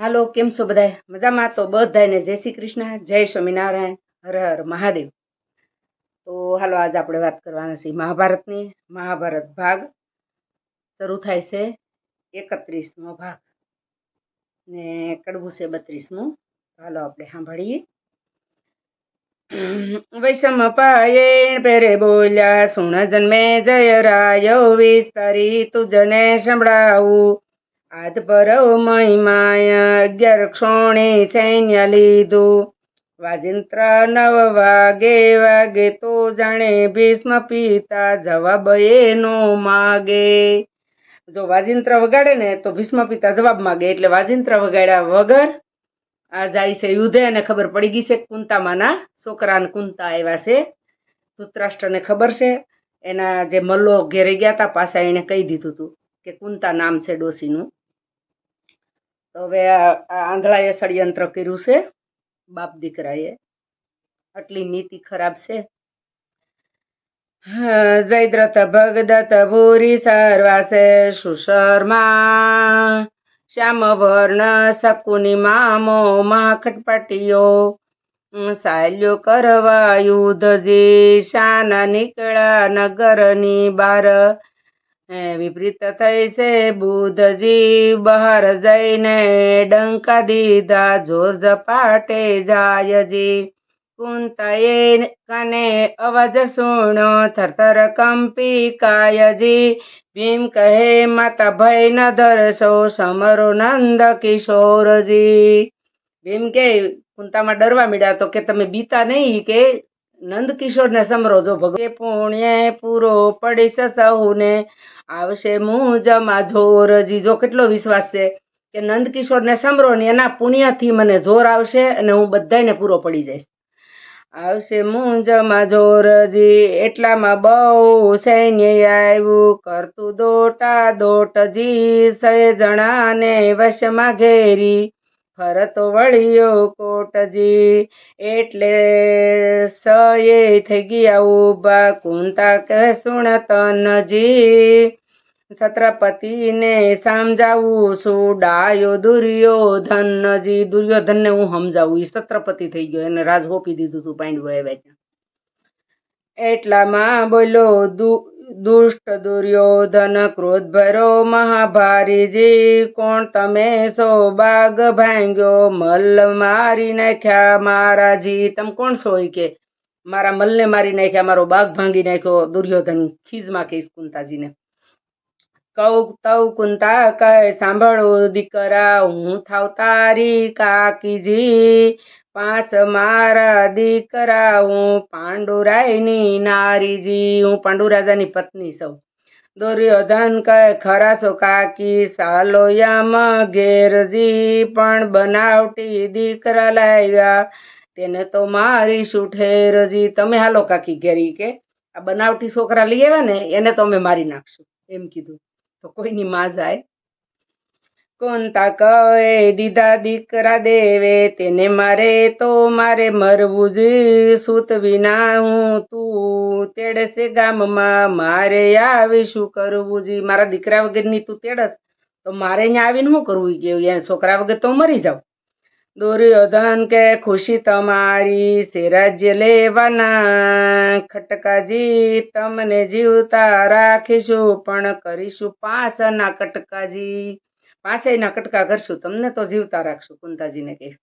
હાલો, કેમ છો બધા મજામાં? તો બધાને જય શ્રી કૃષ્ણ, જય સ્વામિનારાયણ, હર હર મહાદેવ. તો હાલો, આજ આપણે વાત કરવાના છીએ મહાભારતની. મહાભારત ભાગ શરૂ થાય છે એકત્રીસમો ભાગ. ને કડવું છે બત્રીસમું. હાલો, આપણે સાંભળીએ. વૈષમ પાયણ પેરે બોલ્યા, સુણ જન્મે જય રાયો વિસ્તારી તુજને સંભળાવું. આદ પરવ મહિમાય અગિયાર ક્ષોણે સૈન્ય લીધું. વાજિંત્ર નવ વાગે વાગે તો જાણે ભીષ્મ પિતા જવાબ એનો માગે. જો વાજિંત્ર વગાડે ને તો ભીષ્મ પિતા જવાબ માગે, એટલે વાજિંત્ર વગાડ્યા વગર આ જાય છે યુદ્ધે અને ખબર પડી ગઈ છે કુંતામાંના છોકરાને કુંતા આવ્યા છે. ધૃતરાષ્ટ્રને ખબર છે. એના જે મલ્લો ઘેરે ગયા હતા, પાછા એણે કહી દીધું હતું કે કુંતા નામ છે ડોસીનું તો હવે આંધળાએ ષડયંત્ર કર્યું છે. બાપ દીકરાએ. આટલી નીતિ ખરાબ છે. હા, જયદ્રથ ભગદત્ત ભૂરી સર્વાસે સુશર્મા. શ્યામ વર્ણ શકુની મામો માખટપટીયો સાલ્યો કરવા યુદ્ધજી. શાના નીકળ્યા નગરની બાર. વિપરીત થઈ છે બુધજી બહાર જઈને ડંકા દીધા જો ઝપાટે જાયજી. કુંતાએ કને અવાજ સુણો, થરથર કંપી કાયજી. ભીમ કહે માતા ભય ન ધરશો, સમરો નંદ કિશોરજી. ભીમ કે, કુંતામાં ડરવા મીડ્યા તો કે તમે બીતા નહીં કે નંદ કિશોરને સમરો જો ભગવે પુણ્ય પૂરો પડી સહુને. આવશે મુજમાં જોર. જો કેટલો વિશ્વાસ છે કે નંદ કિશોરને સમરો ને એના પુણ્યથી મને જોર આવશે અને હું બધાને પૂરો પડી જઈશ. આવશે મુંજમાં જોરજી એટલામાં બહુ સૈન્ય આવ્યું. કરતું દોટા દોટજી સય જણાને વશમાં ઘેરી. ફરતો વળ્યો કોટજી. એટલે સયે થઈ ગયા ઊભા કુંતા કે સુણ તનજી છત્રપતિને સમજાવું સુડાયો ડાયો દુર્યોધનજી દુર્યોધનને હું સમજાવું એ છત્રપતિ થઈ ગયો, એને રાજ હોપી દીધું તું પાંડવો એ એટલામાં બોલો દુ દુષ્ટ દુર્યોધન ક્રોધ ભરો મહાભારીજી, કોણ તમે સો બાગ ભાંગ્યો? મલ્લ મારી નાખ્યા મારાજી. તમે કોણ છો કે? મારા મલને મારી નાખ્યા, મારો બાગ ભાંગી નાખ્યો દુર્યોધન ખીજમાં કહીશ કુંતાજીને. કૌ તવ કુંતા કહે સાંભળો દીકરા, હું થાવ તારી કાકીજી. પાંચ મારા દીકરા, હું પાંડુરાયની નારીજી, હું પાંડુરાજાની પત્ની સૌ. દુર્યોધન કહે ખરા છો કાકી સાલો યમ ઘેરજી પણ બનાવટી દીકરા લાવ્યા. તેને તો મારીશું ઠેરજી તમે હાલો કાકી ઘેરી કે, આ બનાવટી છોકરા લઈ આવ્યા ને, એને તો અમે મારી નાખશું. એમ કીધું. તો કોઈની માં જાય કોનતા કહે, દીધા દીકરા દેવે, તેને મારે તો મારે મરવું જ સૂત વિના હું તું તેડશે ગામમાં. મારે આવી શું કરવું જી. મારા દીકરા વગરની તું તેડસ, તો મારે અહીંયા આવીને શું કરવું? ઈ કે છોકરા વગર તો મરી જાઉં. દુર્યોધન કે ખુશી તમારી છે રાજ્ય લેવાના. ખટકાજી તમને જીવતા રાખીશું, પણ કરીશું પાસના કટકાજી પાસેના કટકા કરશું. તમને તો જીવતા રાખશું, કુંતાજીને કહે.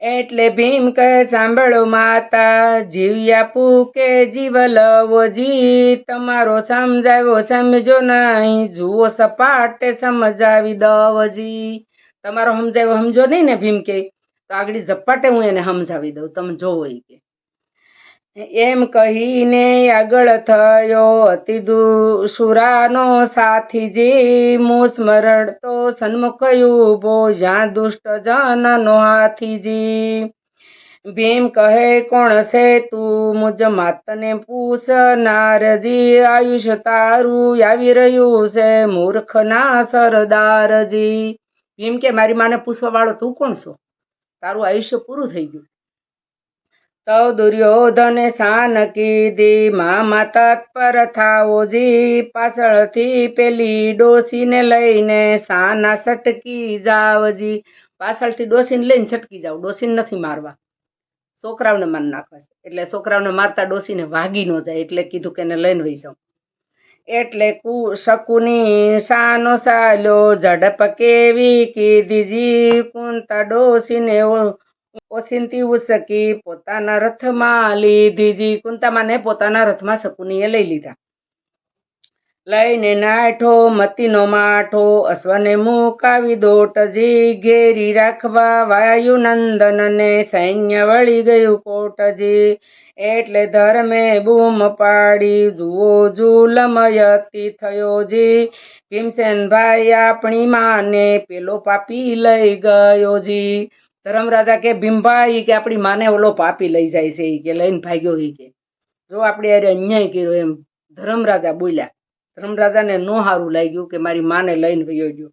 એટલે ભીમ કહે, સાંભળો માતા જીવ્યા પૂકે જીવ લવો જી? તમારો સમજાવ્યો સમજો નહીં. જુઓ સપાટે સમજાવી દવજી તમારો સમજાવ્યો સમજો નહીં ને ભીમ કે તો આગળ ઝપાટે હું એને સમજાવી દઉં. તમે જોવો ઈ કે. એમ કહીને આગળ થયો અતિ સુરાનો સાથીજી મુસ્મરણ તો સન્મુખ ઊભો, જ્યાં દુષ્ટ જનનો હાથીજી. ભીમ કહે, કોણ છે તું? મુજ માતને પૂછ, નારજી આયુષ્ય તારું આવી રહ્યું છે, મૂર્ખના સરદારજી. ભીમ કે, મારી માને પૂછવા વાળો તું કોણ છો? તારું આયુષ્ય પૂરું થઈ ગયું. તવ દુર્યોધને સાન કીધી મામા તત્પર થાવોજી પાછળથી પેલી ડોસીને લઈને સાના સટકી જાવજી પાછળથી ડોસીને લઈને છટકી જાવ, ડોસીને નથી મારવા. છોકરાઓને માર નાખવા એટલે છોકરાઓને મારતા ડોસીને વાગી ન જાય, એટલે કીધું કે એને લઈને વહી જાઉં. એટલે કુ શકુની સાનો સાલો ઝડપ કેવી કીધીજી કુંતા ડોસીને ઓસિંતી ઉસકી પોતાના રથમાં લીધીજી કુંતામાને પોતાના રથમાં શકુનીએ લઈ લીધા. લઈને નાઠો મતીનો માઠો, અશ્વને મુકાવી દોટજી ઘેરી રાખવા વાયુ નંદનને સૈન્ય વળી ગયું કોટજી એટલે ધર્મે બૂમ પાડી, જુઓ જુલમયતી થયો જી. ભીમસેનભાઈ આપણી માને પેલો પાપી લઈ ગયો જી. ધર્મરાજા કે, ભીમભાઈ કે આપણી માને ઓલો પાપી લઈ જાય છે એ કે લઈને ભાગ્યો એ કે. જો આપણે અરે અન્યાય કર્યો એમ ધર્મરાજા બોલ્યા. ધર્મરાજાને નો સારું લાગ્યું કે મારી માને લઈને વયો ગયો.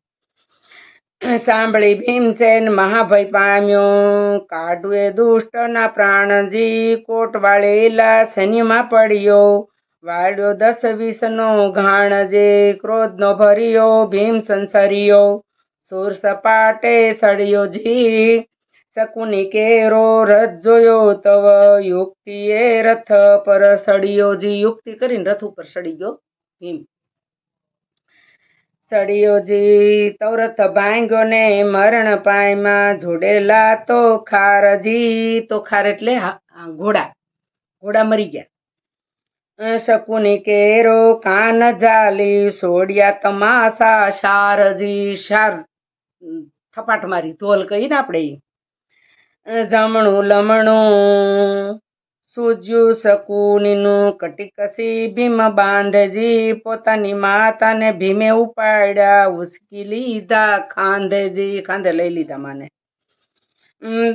સાંભળી ભીમસેન મહાભય પામ્યો કાઢવે દુષ્ટના પ્રાણજી કોટ વાળેલા સૈન્યમાં પડ્યો. વાળ્યો દસ વીસનો ઘાણજે ક્રોધનો ભર્યો, ભીમ સંસર્યો. સુર સપાટે સડ્યો જી શકુની કેરો રથ જોયો તવ યુક્તિએ રથ પર સડિયો જી યુક્તિ કરીને રથ ઉપર સડી ગયો. ભીમ સડિયોજી તવરથ ભાંગ્યો ને મરણ પાયમાં જોડેલા તો ખારજી તો ખાર એટલે ઘોડા. ઘોડા મરી ગયા. શકુની કેરો કાન જાલી સોડિયા તમાસા. શારજી શાર થપાટ મારી, ધોલ કહીને આપણે જમણું લમણું. સૂજ્યું શકુનીનું કટીકસી ભીમ બાંધજી, પોતાની માતાને ભીમે ઉપાડ્યા, ઉસકી લીધા ખાંધજી. ખાંધે લઈ લીધા માને.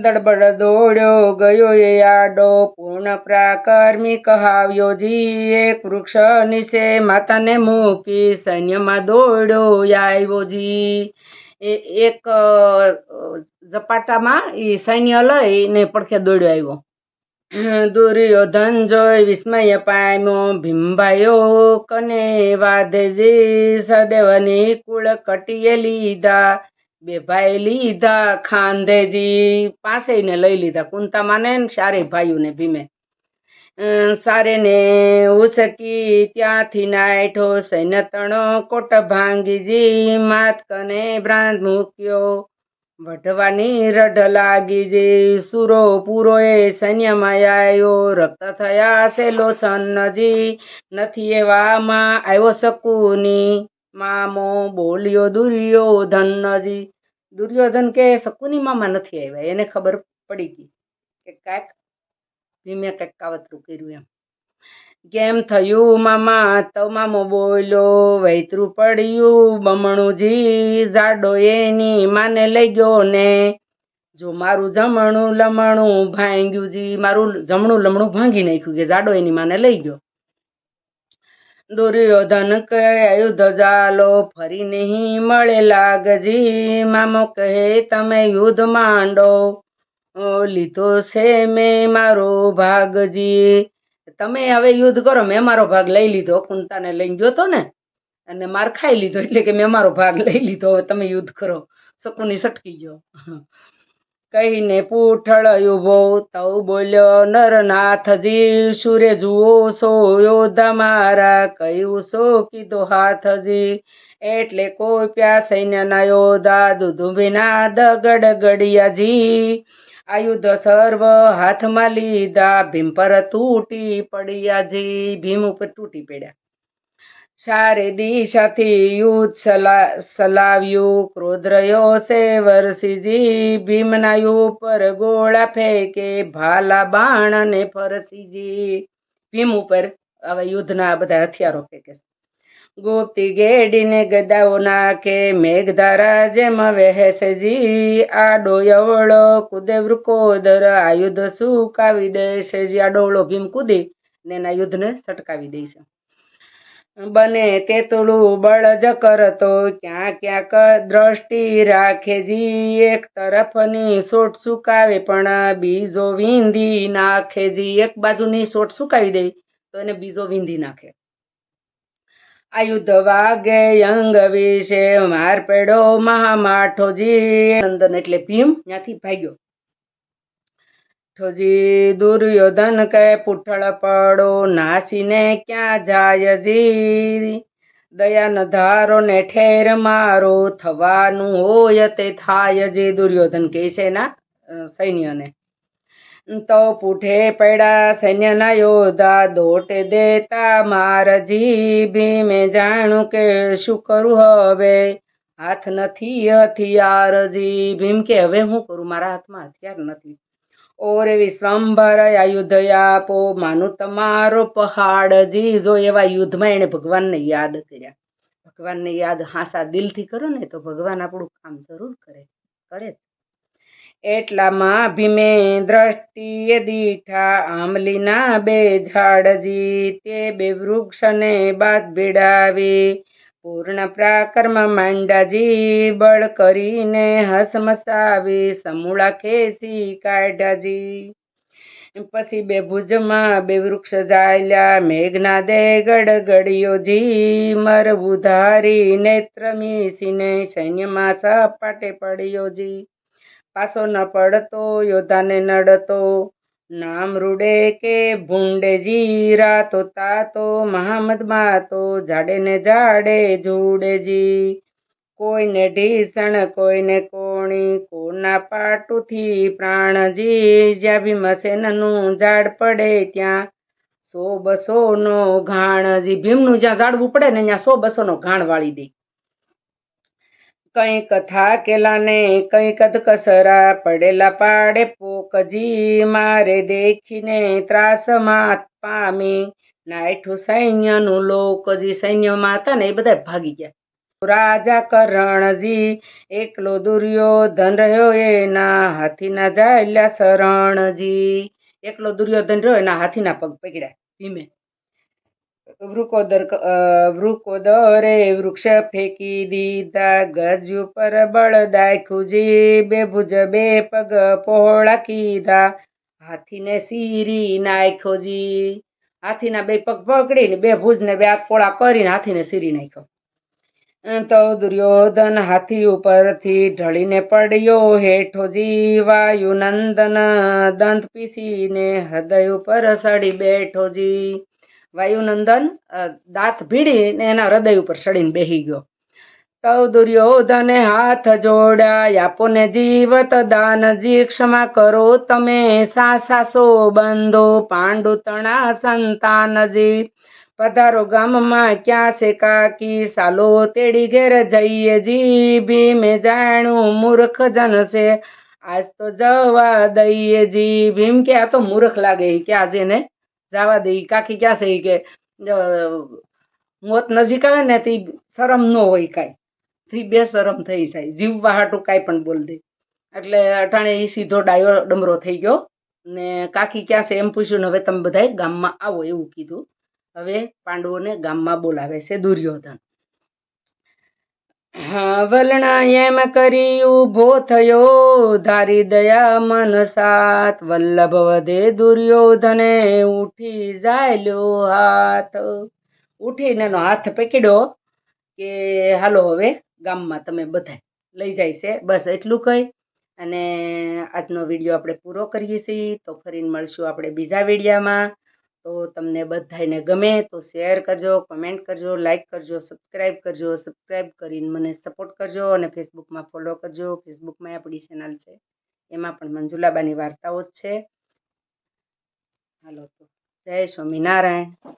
દડબડ દોડ્યો, ગયો એ આડો, પૂર્ણ પ્રાકર્મી કહાવ્યો જી એક વૃક્ષ નીચે માતાને મૂકી સૈન્યમાં દોડ્યો આવ્યો જી. એ એક ઝપાટામાં એ સૈન્ય લઈને પડખે દોડ્યો આવ્યો. દુર્યોધન જોઈ વિસ્મય પામ્યો, ભીમભાઈઓ કને વાધેજી સદેવની કુળ કટીએ લીધા, બે ભાઈ લીધા, ખાંધેજી પાસેને લઈ લીધા કુંતામાને ને ચારે ભાઈઓને ભીમે. અ, સારેને ઉસકી ત્યાંથી નાઠો સૈન તણો કોટ ભાંગીજી માત કને ભ્રાંત મૂક્યો. વઢવાની રઢ લાગી જે સુરો પૂરો એ સૈન્યમાં આવ્યો રક્ત થયા સેલો લોચનજી નથી એવામાં આવ્યો શકુની. મામો બોલ્યો દુર્યોધનજી દુર્યોધન કે શકુની મામા નથી આવ્યા? એને ખબર પડી ગઈ કે કાંઈક ભીમે કંઈક કાવતરું કર્યું એમ. કેમ થયું મામા? તો મામો બોલ્યો, વૈતરું પડ્યું બમણુંજી જાડો એની માને લઈ ગયો ને. જો મારું જમણું લમણું ભાંગ્યું જી, મારું જમણું લમણું ભાંગી નાખ્યું કે જાડો એની માને લઈ ગયો. દુર્યોધન કહે, યુદ્ધ જાલો ફરી નહીં મળે લાગજી. મામો કહે, તમે યુદ્ધ માંડો. લીધો છે મેં મારો ભાગજી. તમે હવે યુદ્ધ કરો, મેં મારો ભાગ લઈ લીધો, કુંતાને લઈને ગયો તો ને? અને માર ખાઈ લીધો, એટલે કે મેં મારો ભાગ લઈ લીધો, હવે તમે યુદ્ધ કરો. શકુની સટકી ગયો. કહીને પૂઠળ ઊભો તવ બોલ્યો, નરનાથજી સુરે જુઓ સો યોધા મારા કહ્યું સો કીધો હાથજી? એટલે કોઈ પ્યા સૈન્યના યોધા દુધુભીના દગડ ગડિયાજી. આયુધ સર્વ હાથમાં લીધા. ભીમ પર તૂટી પડ્યા જે, ભીમ ઉપર તૂટી પડ્યા. ચારે દિશાથી યુદ્ધ સલા, સલાવ્યું. ક્રોધ રહ્યો છે વરસીજી. ભીમના ઉપર ગોળા ફેંકે. ભાલા બાણ અને ફરસીજી. ભીમ ઉપર હવે યુદ્ધના બધા હથિયારો ફેંકે છે. ગોપતી ગેડીને ગદાઓ નાખે, મેઘધારા જેમ વહેસેજી આડો યવળો કુદે વૃકોદર આયુધ સુકાવી દેશજી જી. આડોવળો ભીમ કૂદી ને એના યુદ્ધને સટકાવી દે છે બને બળ બળજ કરતો, ક્યાં ક્યાંક દ્રષ્ટિ રાખે જી. એક તરફની સોટ સુકાવે પણ બીજો વિંધી નાખે જી. એક બાજુની સોટ સુકાવી દે તો એને બીજો વિંધી નાખે. આયુધ વાગે અંગ વિશે માર પેડો મહામાઠોજી. નંદન એટલે ભીમ ત્યાંથી ભાગ્યો. ઠોજી દુર્યોધન કહે પુઠળ પડો, નાસીને ક્યાં જાય જી? દયાન ધારો ને ઠેર મારો, થવાનું હોય તે થાય જે. દુર્યોધન કહે છે એના સૈન્યને. તો પૂઠે પડ્યા સૈન્યના યોદ્ધા દોટ દેતા મારજી ભીમે જાણું કે શું કરું હવે? હાથ નથી હથિયારજી ભીમ કે, હવે હું કરું? મારા હાથમાં હથિયાર નથી. ઓરે વિશ્વંભર આયુધ આપો, માનું તમારો પહાડજી જો એવા યુદ્ધમાં એણે ભગવાનને યાદ કર્યા. ભગવાનને યાદ હાસા દિલથી કરો ને તો ભગવાન આપણું કામ જરૂર કરે કરે જ. એટલામાં ભીમે દ્રષ્ટિએ દીઠા આંબલીના બે ઝાડજી તે બે વૃક્ષને બાદ ભીડાવી. પૂર્ણ પ્રાકર્મ માંડાજી બળ કરીને હસમસાવી. સમૂળા ખેસી કાઢાજી. પછી બે ભુજમાં બે વૃક્ષ જાયલા. મેઘના દે ગડગડિયો જી. મરવું ધારી નેત્ર મીસીને સૈન્યમાં સપાટે પડ્યો જી. પાછો ન પડતો, યોદ્ધાને નડતો. નામ રૂડે કે ભૂંડે જીરા તો તાતો, મહામદ માતો જાડે ને જાડે જુડેજી કોઈને ઢીસણ, કોઈને કોણી, કોના પાટુથી પ્રાણજી જ્યાં ભીમસેનનું ઝાડ પડે ત્યાં સો બસોનો ઘાણજી ભીમનું જ્યાં ઝાડવું પડે ને, ત્યાં સો બસોનો ઘાણ વાળી દે. કંઈક થાકેલા ને કંઈક કસરા પડેલા પાડે પોકજી, મારે દેખીને ત્રાસમાં પામી. નાઠું સૈન્યનું લોકજી સૈન્યમાં હતા ને એ બધા ભાગી ગયા. રાજા કરણજી, એકલો દુર્યોધન રહ્યો એના હાથીના જાયલા શરણજી. એકલો દુર્યોધન રહ્યો એના હાથીના પગ પકડ્યા. ભીમે. વૃકોદર વૃકોદરે વૃક્ષ ફેંકી દીધા, ગજ ઉપર બળદાય દાખ્યું જી બે ભુજ બે પગ પહોળા કીધા. હાથીને સીરી નાખ્યો જી. હાથીના બે પગ પકડીને બે ભુજને બે હાથ પોળા કરીને હાથીને સીરી નાખ્યો. તો દુર્યોધન હાથી ઉપરથી ઢળીને પડ્યો હેઠો જીવાયુ નંદન દંત પીસીને હૃદય ઉપર સડી બેઠો જી. વાયુનંદન દાંત ભીડીને એના હૃદય ઉપર સડીને બેહી ગયો. તવ દુર્યોધને હાથ જોડ્યા આપોને જીવત જીવત દાનજી ક્ષમા કરો તમે સાસાસો બંધો પાંડુ તણા સંતાનજી. પધારો ગામમાં ક્યાં છે કાકી, સાલો તેડી ઘેર જઈએ જી ભીમે જાણું મૂર્ખ જન છે આજ તો જવા દઈએ જી ભીમ કે આ તો મૂર્ખ લાગે કે આજે ને જવા દે. કાકી ક્યાં છે? કે મોત નજીક આવે ને તે શરમ ન હોય કાંઈ. થી બે શરમ થઈ જાય. જીવવા હાટું કાંઈ પણ બોલ દે. એટલે અટાણે એ સીધો ડાયો ડમરો થઈ ગયો. ને કાકી ક્યાં છે એમ પૂછ્યું ને હવે તમે બધાય ગામમાં આવો. એવું કીધું. હવે પાંડવોને ગામમાં બોલાવે છે દુર્યોધન. વલણા એમ કરી ઊભો થયો ધારી દયા મન સાત વલ્લભ વધે દુર્યોધને ઉઠી જાયલ્યો હાથ. ઉઠીને એનો હાથ પકડ્યો કે, હાલો હવે ગામમાં તમે બધા લઈ જાય છે, બસ એટલું કહી. અને આજનો વીડિયો આપણે પૂરો કરીએ છીએ. તો ફરીને મળશું આપણે બીજા વિડીયામાં. તો તમને બધાને ગમે તો શેર કરજો, કમેન્ટ કરજો, લાઈક કરજો સબસ્ક્રાઈબ કરજો સબસ્ક્રાઈબ કરીને મને સપોર્ટ કરજો અને ફેસબુકમાં ફોલો કરજો. ફેસબુકમાં આપણી ચેનલ છે, એમાં પણ મંજુલાબાની વાર્તાઓ જ છે. હાલો તો, જય સ્વામિનારાયણ.